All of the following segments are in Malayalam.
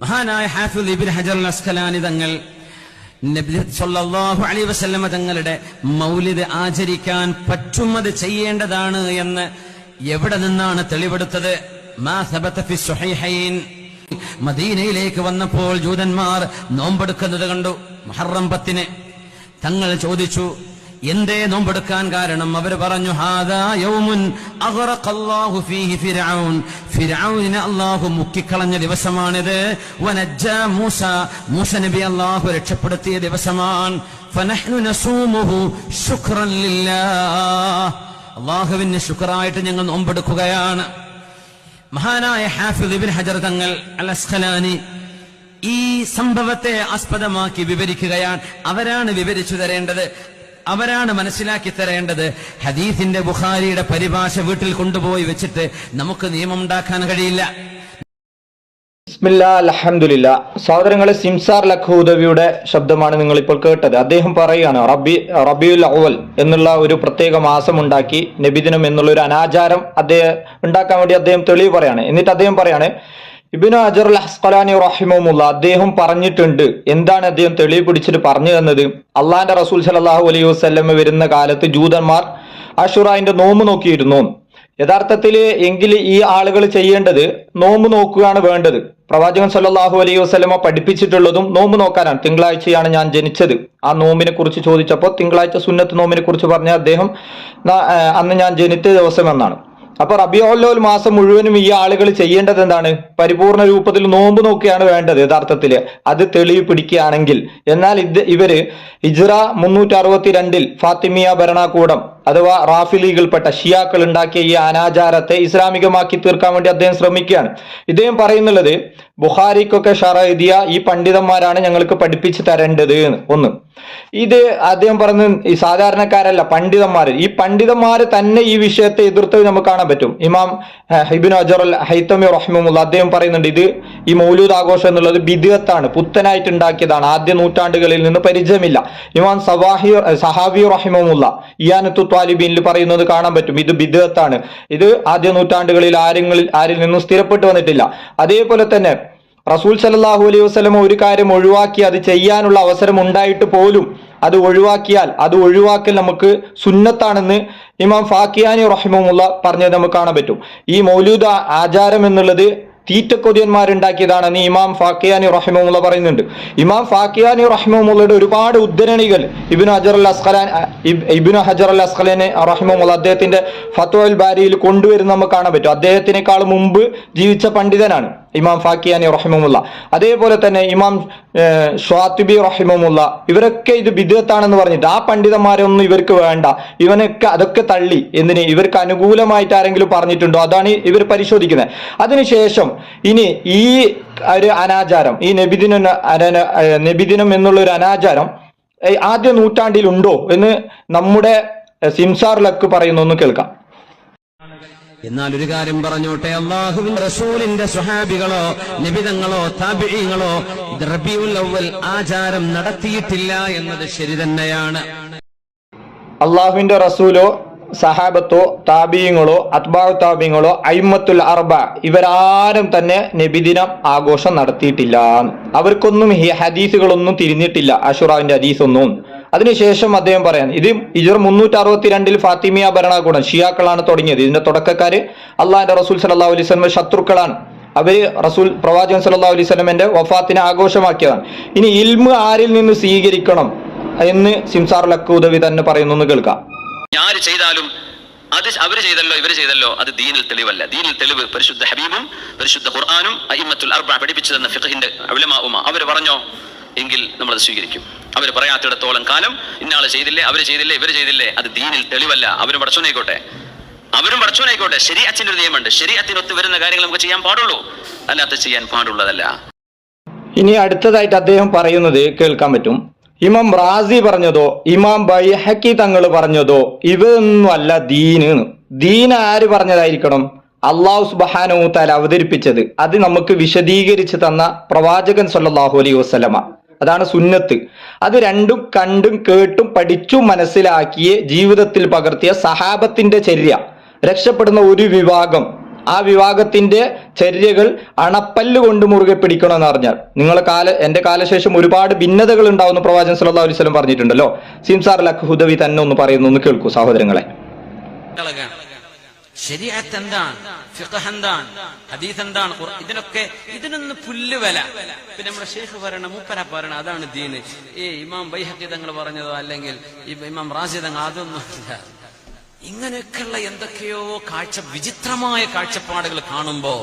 മഹാനായ ഹാഫിദ് ഇബിൻ ഹജർ അസ്കലാനി തങ്ങൾ നബി സല്ലല്ലാഹു അലൈഹി വസല്ലമ തങ്ങളുടെ മൗലിദ് ആചരിക്കാൻ പറ്റുമത് ചെയ്യേണ്ടതാണ് എന്ന് എവിടെ നിന്നാണ് തെളിവെടുത്തത്? മദീനയിലേക്ക് വന്നപ്പോൾ ജൂതന്മാർ നോമ്പെടുക്കുന്നത് കണ്ടു മുഹറം തങ്ങൾ ചോദിച്ചു എന്തേ നോമ്പെടുക്കാൻ കാരണം? അവർ പറഞ്ഞു അല്ലാഹു മുക്കിക്കളഞ്ഞ ദിവസമാണിത്. അള്ളാഹു രക്ഷപ്പെടുത്തിയ ദിവസമാണ്. അല്ലാഹുവിന് ശുക്രായിട്ട് ഞങ്ങൾ നോമ്പെടുക്കുകയാണ്. മഹാനായ ഹാഫിദ് ഇബ്ൻ ഹജർ തങ്ങൾ അൽ അസ്ഖലാനി ഈ സംഭവത്തെ ആസ്പദമാക്കി വിവരിക്കുകയാണ്. അവരാണ് വിവരിച്ചു തരേണ്ടത്. അവരാണ് മനസ്സിലാക്കി തരേണ്ടത്. ഹദീസിന്റെ ബുഖാരിയുടെ പരിഭാഷ വീട്ടിൽ കൊണ്ടുപോയി വെച്ചിട്ട് നമുക്ക് നിയമം ഉണ്ടാക്കാൻ കഴിയില്ല അൽഹംദുലില്ല. സഹോദരങ്ങളെ സിംസാർ ലഖൂദവിയുടെ ശബ്ദമാണ് നിങ്ങൾ ഇപ്പോൾ കേട്ടത്. അദ്ദേഹം പറയുകയാണ് റബി റബിയുൽ അവൽ എന്നുള്ള ഒരു പ്രത്യേക മാസം ഉണ്ടാക്കി നബിദിനം എന്നുള്ള ഒരു അനാചാരം അദ്ദേഹം ഉണ്ടാക്കാൻ വേണ്ടി അദ്ദേഹം തെളിവ് പറയാണ്. എന്നിട്ട് അദ്ദേഹം പറയാണ് ഇബിനു അജർ അൽ ഹസ്കലാനി റഹിമുല്ല അദ്ദേഹം പറഞ്ഞിട്ടുണ്ട് എന്താണ് അദ്ദേഹം തെളിവ് പിടിച്ചിട്ട് പറഞ്ഞു തന്നത്? അള്ളാന്റെ റസൂൽ സലാഹു അലൈഹി വസ്ല്ലം വരുന്ന കാലത്ത് ജൂതന്മാർ അഷുറായിന്റെ നോമ്പ് നോക്കിയിരുന്നു. യഥാർത്ഥത്തിൽ എങ്കിൽ ഈ ആളുകൾ ചെയ്യേണ്ടത് നോമ്പ് നോക്കുകയാണ് വേണ്ടത്. പ്രവാചകൻ സല്ലാഹു അലൈഹി വസല്ലമ പഠിപ്പിച്ചിട്ടുള്ളതും നോമ്പ് നോക്കാനാണ്. തിങ്കളാഴ്ചയാണ് ഞാൻ ജനിച്ചത്. ആ നോമ്പിനെ കുറിച്ച് ചോദിച്ചപ്പോൾ തിങ്കളാഴ്ച സുന്നത്ത് നോമ്പിനെ കുറിച്ച് പറഞ്ഞ അദ്ദേഹം അന്ന് ഞാൻ ജനിച്ച ദിവസം എന്നാണ്. അപ്പൊ റബിയോലോൽ മാസം മുഴുവനും ഈ ആളുകൾ ചെയ്യേണ്ടത് എന്താണ്? പരിപൂർണ രൂപത്തിൽ നോമ്പ് നോക്കിയാണ് വേണ്ടത് യഥാർത്ഥത്തിൽ. അത് തെളിവ് പിടിക്കുകയാണെങ്കിൽ. എന്നാൽ ഇത് ഇവർ ഇജ്റ മുന്നൂറ്റി അറുപത്തി രണ്ടിൽ ഫാത്തിമിയ ഭരണകൂടം അഥവാ റാഫിലികൾപ്പെട്ട ഷിയാക്കൾ ഉണ്ടാക്കിയ ഈ അനാചാരത്തെ ഇസ്ലാമികമാക്കി തീർക്കാൻ വേണ്ടി അദ്ദേഹം ശ്രമിക്കുകയാണ്. ഇദ്ദേഹം പറയുന്നുള്ളത് ബുഹാരിക്കൊക്കെ ഷറ എഴുതിയ ഈ പണ്ഡിതന്മാരാണ് ഞങ്ങൾക്ക് പഠിപ്പിച്ചു തരേണ്ടത് ഒന്ന്. ഇത് അദ്ദേഹം പറഞ്ഞ ഈ സാധാരണക്കാരല്ല പണ്ഡിതന്മാർ ഈ പണ്ഡിതന്മാർ തന്നെ ഈ വിഷയത്തെ എതിർത്തത് നമുക്ക് കാണാൻ പറ്റും. ഇമാം ഹിബിൻ അജർ അൽ ഹൈത്തമി റഹ്മുല്ല അദ്ദേഹം പറയുന്നുണ്ട് ഇത് ഈ മൗലൂദ് ആഘോഷം എന്നുള്ളത് ബിദുവത്താണ് പുത്തനായിട്ട് ഉണ്ടാക്കിയതാണ്. ആദ്യ നൂറ്റാണ്ടുകളിൽ നിന്ന് പരിചയമില്ല. ഇമാം സവാഹി സഹാബി റഹിമുല്ല ഇയാനത്തു ത്വാലിബീനിൽ പറയുന്നത് കാണാൻ പറ്റും. ഇത് ബിദ്ധത്താണ് ഇത് ആദ്യ നൂറ്റാണ്ടുകളിൽ ആരെങ്ങളിൽ ആരിൽ നിന്നും സ്ഥിരപ്പെട്ടു വന്നിട്ടില്ല. അതേപോലെ തന്നെ റസൂൽ സലല്ലാഹു അലൈഹി വസല്ലം ഒരു കാര്യം ഒഴിവാക്കി അത് ചെയ്യാനുള്ള അവസരം ഉണ്ടായിട്ട് പോലും അത് ഒഴിവാക്കിയാൽ അത് ഒഴിവാക്കൽ നമുക്ക് സുന്നത്താണെന്ന് ഇമാം ഫാക്കിയാനി റഹിമുള്ള പറഞ്ഞത് നമുക്ക് കാണാൻ പറ്റും. ഈ മൗലൂദ് ആചാരം എന്നുള്ളത് തീറ്റക്കൊതിയന്മാരുണ്ടാക്കിയതാണെന്ന് ഇമാം ഫാക്കിയാനി റഹിമുള്ള പറയുന്നുണ്ട്. ഇമാം ഫാക്കിയാനി റഹിമുള്ളയുടെ ഒരുപാട് ഉദ്ധരണികൾ ഇബിനു ഹജർ അൽ അസ്ഖലാൻ ഇബിനു ഹജർ അൽ അസ്ഖലാനെ റഹിമുള്ള അദ്ദേഹത്തിന്റെ ഫത്വൽ ബാരിയിൽ കൊണ്ടുവരുന്ന നമുക്ക് കാണാൻ പറ്റും. അദ്ദേഹത്തിനേക്കാൾ മുമ്പ് ജീവിച്ച പണ്ഡിതനാണ്. ഇമാം ഫാക്കിയാനി റഹിമുല്ല അതേപോലെ തന്നെ ഇമാം സ്വാതിബി റഹിമുല്ല ഇവരൊക്കെ ഇത് ബിദത്താണെന്ന് പറഞ്ഞിട്ട് ആ പണ്ഡിതന്മാരൊന്നും ഇവർക്ക് വേണ്ട. ഇവനൊക്കെ അതൊക്കെ തള്ളി. എന്തിന്? ഇവർക്ക് അനുകൂലമായിട്ട് ആരെങ്കിലും പറഞ്ഞിട്ടുണ്ടോ? അതാണ് ഇവർ പരിശോധിക്കുന്നത്. അതിനുശേഷം ഇനി ഈ ഒരു അനാചാരം ഈ നബിദിനം നബിദിനം എന്നുള്ള ഒരു അനാചാരം ആദ്യ നൂറ്റാണ്ടിൽ ഉണ്ടോ എന്ന് നമ്മുടെ സിംസാർ ലക്ക് പറയുന്നു ഒന്ന് കേൾക്കാം. എന്നാൽ ഒരു കാര്യം പറഞ്ഞോട്ടെ അള്ളാഹുവിൻ റസൂലിന്റെ സ്വഹാബികളോ നിബിതങ്ങളോ താബിഴീങ്ങളോ റബിയുൽ അവൽ ആചാരം നടത്തിയിട്ടില്ല എന്നത് ശരി തന്നെയാണ്. അള്ളാഹുവിന്റെ റസൂലോ സഹാബത്തോ താബീങ്ങളോ അത്ബാ താബീങ്ങളോ അയ്മത്തുൽ അർബ ഇവരാരും തന്നെ നബിദിനം ആഘോഷം നടത്തിയിട്ടില്ല. അവർക്കൊന്നും ഹദീസുകളൊന്നും തിരിഞ്ഞിട്ടില്ല അഷുറാവിന്റെ ഹദീസൊന്നും. അതിനുശേഷം അദ്ദേഹം പറയാൻ ഇത് ഇജർ മുന്നൂറ്റി അറുപത്തി രണ്ടിൽ ഫാത്തിമിയ ഭരണകൂടം ഷിയാക്കളാണ് തുടങ്ങിയത്. ഇതിന്റെ തുടക്കക്കാര് അള്ളാഹിന്റെ റസൂൽ സല്ലാ അലൈഹി ശത്രുക്കളാണ്. അവർ റസൂൽ പ്രവാചകൻ സല്ലാ അലൈഹി സ്വലമിന്റെ വഫാത്തിനെ ആഘോഷമാക്കിയതാണ്. ഇനി ഇൽമ് ആരിൽ നിന്ന് സ്വീകരിക്കണം എന്ന് സിംസാർ ലക്കൂദവി തന്നെ പറയുന്നു എന്ന് കേൾക്കാം. ആര് ചെയ്താലും അത് അവർ ചെയ്തല്ലോ ഇവർ ചെയ്തല്ലോ അത് ദീനിൽ തെളിവല്ല. ദീനിൽ തെളിവ് പരിശുദ്ധ ഹബീബും പരിശുദ്ധ ഖുർആാനും അയിമത്തുൽ അർബ പഠിപ്പിച്ചു തന്ന ഫിഖഹിന്റെ അവലമാവുമ അവർ പറഞ്ഞോ എങ്കിൽ നമ്മളത് സ്വീകരിക്കും. അവർ പറയാത്തിടത്തോളം കാലം ഇന്നാൾ ചെയ്തില്ലേ അവർ ചെയ്തില്ലേ ഇവർ ചെയ്തില്ലേ അത് ദീനിൽ തെളിവല്ല. അവരും പടച്ചോനായിക്കോട്ടെ അവരും പടച്ചോനായിക്കോട്ടെ ശരീഅത്തിന്റെ ഒരു നിയമമുണ്ട്. ശരി അച്ഛനൊത്ത് വരുന്ന കാര്യങ്ങൾ നമുക്ക് ചെയ്യാൻ പാടുള്ളൂ. അല്ലാത്ത ചെയ്യാൻ പാടുള്ളതല്ല. ഇനി അടുത്തതായിട്ട് അദ്ദേഹം പറയുന്നത് കേൾക്കാൻ പറ്റും. ഇമാം റാസി പറഞ്ഞതോ ഇമാം ബൈഹക്കി തങ്ങൾ പറഞ്ഞതോ ഇവയൊന്നും അല്ല ദീന് ദീൻ ആര് പറഞ്ഞതായിരിക്കണം? അള്ളാഹു സുബാനോ താൽ അവതരിപ്പിച്ചത്. അത് നമുക്ക് വിശദീകരിച്ച് തന്ന പ്രവാചകൻ സല്ലാഹു അലൈഹി വസല്ലമ. അതാണ് സുന്നത്ത്. അത് രണ്ടും കണ്ടും കേട്ടും പഠിച്ചും മനസ്സിലാക്കിയ ജീവിതത്തിൽ പകർത്തിയ സഹാബത്തിന്റെ ചര്യ രക്ഷപ്പെടുന്ന ഒരു വിഭാഗം. ആ വിഭാഗത്തിന്റെ ചര്യകൾ അണപ്പല്ല് കൊണ്ട് മുറുകെ പിടിക്കണമെന്ന് പറഞ്ഞാൽ നിങ്ങളെ കാല എന്റെ കാലശേഷം ഒരുപാട് ഭിന്നതകൾ ഉണ്ടാവുന്ന സല്ലല്ലാഹു അലൈഹി വസല്ലം പറഞ്ഞിട്ടുണ്ടല്ലോ. സിംസാർ ലഖ് ഹുദവി തന്നെ ഒന്ന് പറയുന്നു ഒന്ന് കേൾക്കൂ സഹോദരങ്ങളെ. ശരിയാത്ത് എന്താണ് ഫിഖഹ് എന്താണ് ഹദീസ് എന്താണ് ഇതിനൊക്കെ ഇതിനൊന്ന് പുല്ല് വില. പിന്നെ നമ്മുടെ ഷെയ്ഖ് പറയണ മൂപ്പര പറയണ അതാണ് ദീന്. ഈ ഇമാം ബൈഹക്കി തങ്ങൾ പറഞ്ഞതോ അല്ലെങ്കിൽ ഇമാം റാസി തങ്ങൾ അതൊന്നും ഇല്ല. ഇങ്ങനെയൊക്കെയുള്ള എന്തൊക്കെയോ കാഴ്ച വിചിത്രമായ കാഴ്ചപ്പാടുകൾ കാണുമ്പോ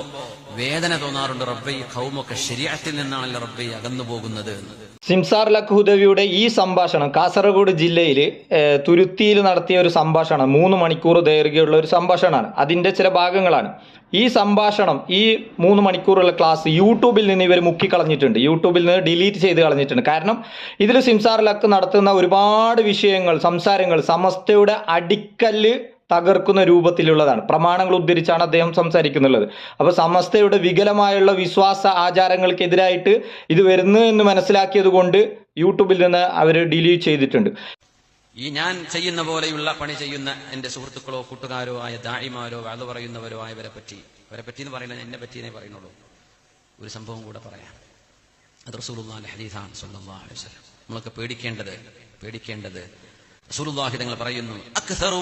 വേദന തോന്നാറുണ്ട്. റബ്ബെ ഈ കൗമൊക്കെ ശരിയാത്തിൽ നിന്നാണല്ലോ റബ്ബെ അകന്നു പോകുന്നത് സിംസാർ ലഖ്ഹുദവിയുടെ ഈ സംഭാഷണം കാസർഗോഡ് ജില്ലയിൽ തുരുത്തിയിൽ നടത്തിയ ഒരു സംഭാഷണം മൂന്ന് മണിക്കൂർ ദൈർഘ്യമുള്ള ഒരു സംഭാഷണമാണ്. അതിന്റെ ചില ഭാഗങ്ങളാണ്. ഈ സംഭാഷണം ഈ മൂന്ന് മണിക്കൂറുള്ള ക്ലാസ് യൂട്യൂബിൽ നിന്ന് ഇവർ മുക്കിക്കളഞ്ഞിട്ടുണ്ട്. യൂട്യൂബിൽ നിന്ന് ഡിലീറ്റ് ചെയ്ത് കളഞ്ഞിട്ടുണ്ട്. കാരണം ഇതിൽ സിംസാർ ലക്ക് നടത്തുന്ന ഒരുപാട് വിഷയങ്ങൾ സംസാരങ്ങൾ സമസ്തയുടെ അടിക്കല്ല് തകർക്കുന്ന രൂപത്തിലുള്ളതാണ്. പ്രമാണങ്ങൾ ഉദ്ധരിച്ചാണ് അദ്ദേഹം സംസാരിക്കുന്നുള്ളത്. അപ്പോൾ സമസ്തയുടെ വികലമായുള്ള വിശ്വാസ ആചാരങ്ങൾക്കെതിരായിട്ട് ഇത് വരുന്നു എന്ന് മനസ്സിലാക്കിയത് കൊണ്ട് യൂട്യൂബിൽ നിന്ന് അവർ ഡിലീറ്റ് ചെയ്തിട്ടുണ്ട്. ഈ ഞാൻ ചെയ്യുന്ന പോലെയുള്ള പണി ചെയ്യുന്ന എന്റെ സുഹൃത്തുക്കളോ കൂട്ടുകാരോ ആയ ദാഴിമാരോ അത് പറയുന്നവരോ ആയവരെ പറ്റി അവരെ പറ്റി എന്ന് പറയുന്നത് എന്നെ പറ്റിയെന്നേ പറയുന്നുള്ളൂ. ഒരു സംഭവം കൂടെ പറയാം. അത് റസൂൽ ഹദീസാണ് സല്ലല്ലാഹു അലൈഹി വസല്ലം. നമ്മളൊക്കെ പേടിക്കേണ്ടത് പേടിക്കേണ്ടത് റസൂലുള്ളാഹി തങ്ങൾ പറയുന്നു അക്സറു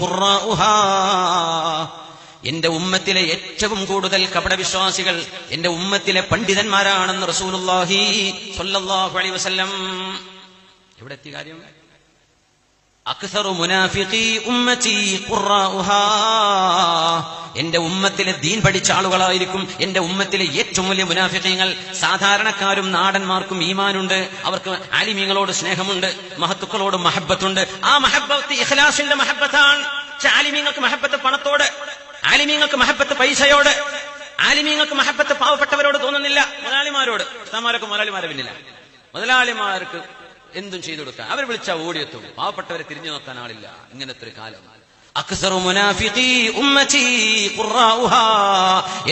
ഖുറാഉഹാ എന്റെ ഉമ്മത്തിലെ ഏറ്റവും കൂടുതൽ കപടവിശ്വാസികൾ എന്റെ ഉമ്മത്തിലെ പണ്ഡിതന്മാരാണെന്ന് റസൂലുള്ളാഹി സ്വല്ലല്ലാഹു അലൈഹി വസല്ലം. എവിടെ എത്തി കാര്യം? അക്സറു മുനാഫിഖി ഖുറാഉഹാ എന്റെ ഉമ്മത്തിലെ ദീൻ പഠിച്ച ആളുകളായിരിക്കും എന്റെ ഉമ്മത്തിലെ ഏറ്റവും വലിയ മുനാഫിഖീങ്ങൾ. സാധാരണക്കാരും നാടന്മാർക്കും ഈമാനുണ്ട്. അവർക്ക് ആലിമീങ്ങളോട് സ്നേഹമുണ്ട് മഹത്തുക്കളോട് മഹബത്തുണ്ട് ആ മഹബത്ത് ഇഖ്ലാസിന്റെ മഹബത്താണ് ആലിമീങ്ങൾക്ക് മഹബത്ത് പണത്തോട് ആലിമീങ്ങൾക്ക് മഹബത്ത് പൈസയോട് ആലിമീങ്ങൾക്ക് മഹബത്ത് പാവപ്പെട്ടവരോട് തോന്നുന്നില്ല. മുതലാളിമാരോട് ഉസ്താമാരൊക്കെ മുതലാളിമാരെ പിന്നില്ല. മുതലാളിമാർക്ക് എന്തും ചെയ്തു കൊടുക്കാൻ. അവർ വിളിച്ചാൽ ഓടിയെത്തും. പാവപ്പെട്ടവരെ തിരിഞ്ഞു നോക്കാൻ ആളില്ല. ഇങ്ങനത്തെ ഒരു കാലം.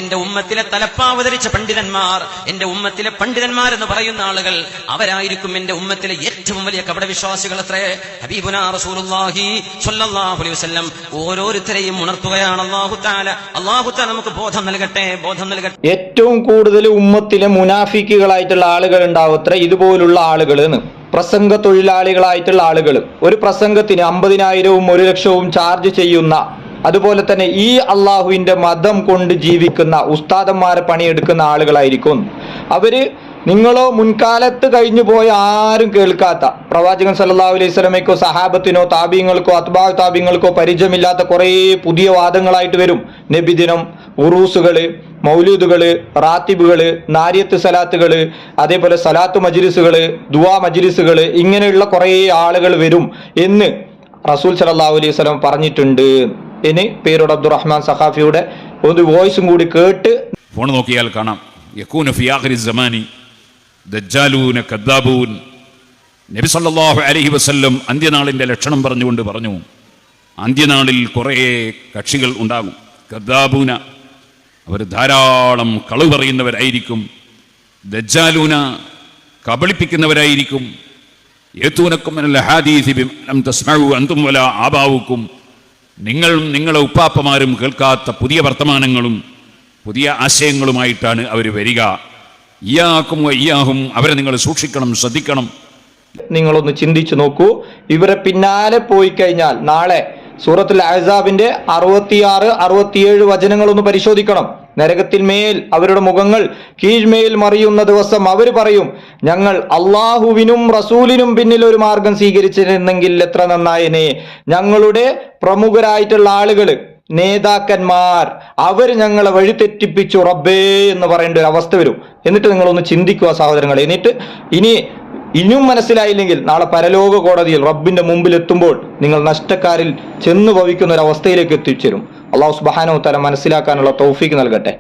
എന്റെ ഉമ്മത്തിലെ തലപ്പാവതരിച്ച പണ്ഡിതന്മാർ എന്റെ ഉമ്മത്തിലെ പണ്ഡിതന്മാർ എന്ന് പറയുന്ന ആളുകൾ അവരായിരിക്കും എന്റെ ഉമ്മത്തിലെ ഏറ്റവും വലിയ അത്രേ. ഹബീബുന റസൂലുള്ളാഹി സ്വല്ലല്ലാഹു അലൈഹി വസല്ലം ഓരോരുത്തരെയും ഉണർത്തുകയാണ് അല്ലാഹു തആല. അല്ലാഹു തആല നമുക്ക് ബോധം നൽകട്ടെ ബോധം നൽകട്ടെ. ഏറ്റവും കൂടുതൽ ഉമ്മത്തിലെ മുനാഫിക്കുകളായിട്ടുള്ള ആളുകൾ ഉണ്ടാവത്ര ഇതുപോലുള്ള ആളുകൾ എന്ന്. പ്രസംഗ തൊഴിലാളികളായിട്ടുള്ള ആളുകൾ ഒരു പ്രസംഗത്തിന് അമ്പതിനായിരവും ഒരു ലക്ഷവും ചാർജ് ചെയ്യുന്ന അതുപോലെ തന്നെ ഈ അള്ളാഹുവിന്റെ മതം കൊണ്ട് ജീവിക്കുന്ന ഉസ്താദന്മാരെ പണിയെടുക്കുന്ന ആളുകളായിരിക്കും. അവർ നിങ്ങളോ മുൻകാലത്ത് കഴിഞ്ഞു പോയ ആരും കേൾക്കാത്ത പ്രവാചകൻ സല്ലല്ലാഹു അലൈഹി സ്വലമയ്ക്കോ സഹാബത്തിനോ താബീങ്ങൾക്കോ അത്ബാ താബീങ്ങൾക്കോ പരിചയമില്ലാത്ത കുറേ പുതിയ വാദങ്ങളായിട്ട് വരും. നബിദിനം ഉറൂസുകൾ മൗലൂദുകൾ റാത്തിബുകൾ നാരിയത്ത് സലാത്തുകൾ അതേപോലെ സലാത്ത് മജിലിസുകൾ ദുവാ മജിലിസുകൾ ഇങ്ങനെയുള്ള കുറേ ആളുകൾ വരും എന്ന് റസൂൽ സലല്ലാഹു അലൈഹി സ്വലം പറഞ്ഞിട്ടുണ്ട്. ഇനി പേരോട് അബ്ദുറഹ്മാൻ സഖാഫിയുടെ ഒരു വോയിസും കൂടി കേട്ട് ഫോൺ നോക്കിയാൽ കാണാം. യക്കൂന ഫി ആഖിരി സമാനി ദജ്ജാലൂന കദ്ദാബൂൻ. നബി സല്ലല്ലാഹു അലൈഹി വസല്ലം അന്ത്യനാളിന്റെ ലക്ഷണം പറഞ്ഞുകൊണ്ട് പറഞ്ഞു അന്ത്യനാളിൽ കുറേ കക്ഷികൾ ഉണ്ടാകും. കദ്ദാബൂന അവർ ധാരാളം കളവ് പറയുന്നവരായിരിക്കും. ദജ്ജാലൂന കബളിപ്പിക്കുന്നവരായിരിക്കും. ഏത്തൂനക്കും അന്തും വല ആബാവുക്കും. നിങ്ങളും നിങ്ങളെ ഉപ്പാപ്പമാരും കേൾക്കാത്ത പുതിയ വർത്തമാനങ്ങളും പുതിയ ആശയങ്ങളുമായിട്ടാണ് അവർ വരിക. ഇയാക്കും ഇയാഹും അവരെ നിങ്ങൾ സൂക്ഷിക്കണം ശ്രദ്ധിക്കണം. നിങ്ങളൊന്ന് ചിന്തിച്ചു നോക്കൂ. ഇവരെ പിന്നാലെ പോയി കഴിഞ്ഞാൽ നാളെ സൂറത്തുൽ അഹ്സാബിന്റെ അറുപത്തിയാറ് അറുപത്തിയേഴ് വചനങ്ങളൊന്ന് പരിശോധിക്കണം. നരകത്തിൽ മേൽ അവരുടെ മുഖങ്ങൾ കീഴ്മേൽ മറിയുന്ന ദിവസം അവർ പറയും ഞങ്ങൾ അള്ളാഹുവിനും റസൂലിനും പിന്നിൽ ഒരു മാർഗം സ്വീകരിച്ചിരുന്നെങ്കിൽ എത്ര നന്നായനെ. ഞങ്ങളുടെ പ്രമുഖരായിട്ടുള്ള ആളുകൾ നേതാക്കന്മാർ അവർ ഞങ്ങളെ വഴിതെറ്റിപ്പിച്ചു റബ്ബേ എന്ന് പറയേണ്ട ഒരു അവസ്ഥ വരും. എന്നിട്ട് നിങ്ങളൊന്ന് ചിന്തിക്കുക സഹോദരങ്ങൾ എന്നിട്ട് ഇനി ഇനിയും മനസ്സിലായില്ലെങ്കിൽ നാളെ പരലോക കോടതിയിൽ റബ്ബിന്റെ മുമ്പിൽ എത്തുമ്പോൾ നിങ്ങൾ നഷ്ടക്കാരിൽ ചെന്നു ഭവിക്കുന്ന ഒരു അവസ്ഥയിലേക്ക് എത്തിച്ചേരും. അള്ളാഹു സുബാനോ തല മനസ്സിലാക്കാനുള്ള തൗഫീക്ക് നൽകട്ടെ.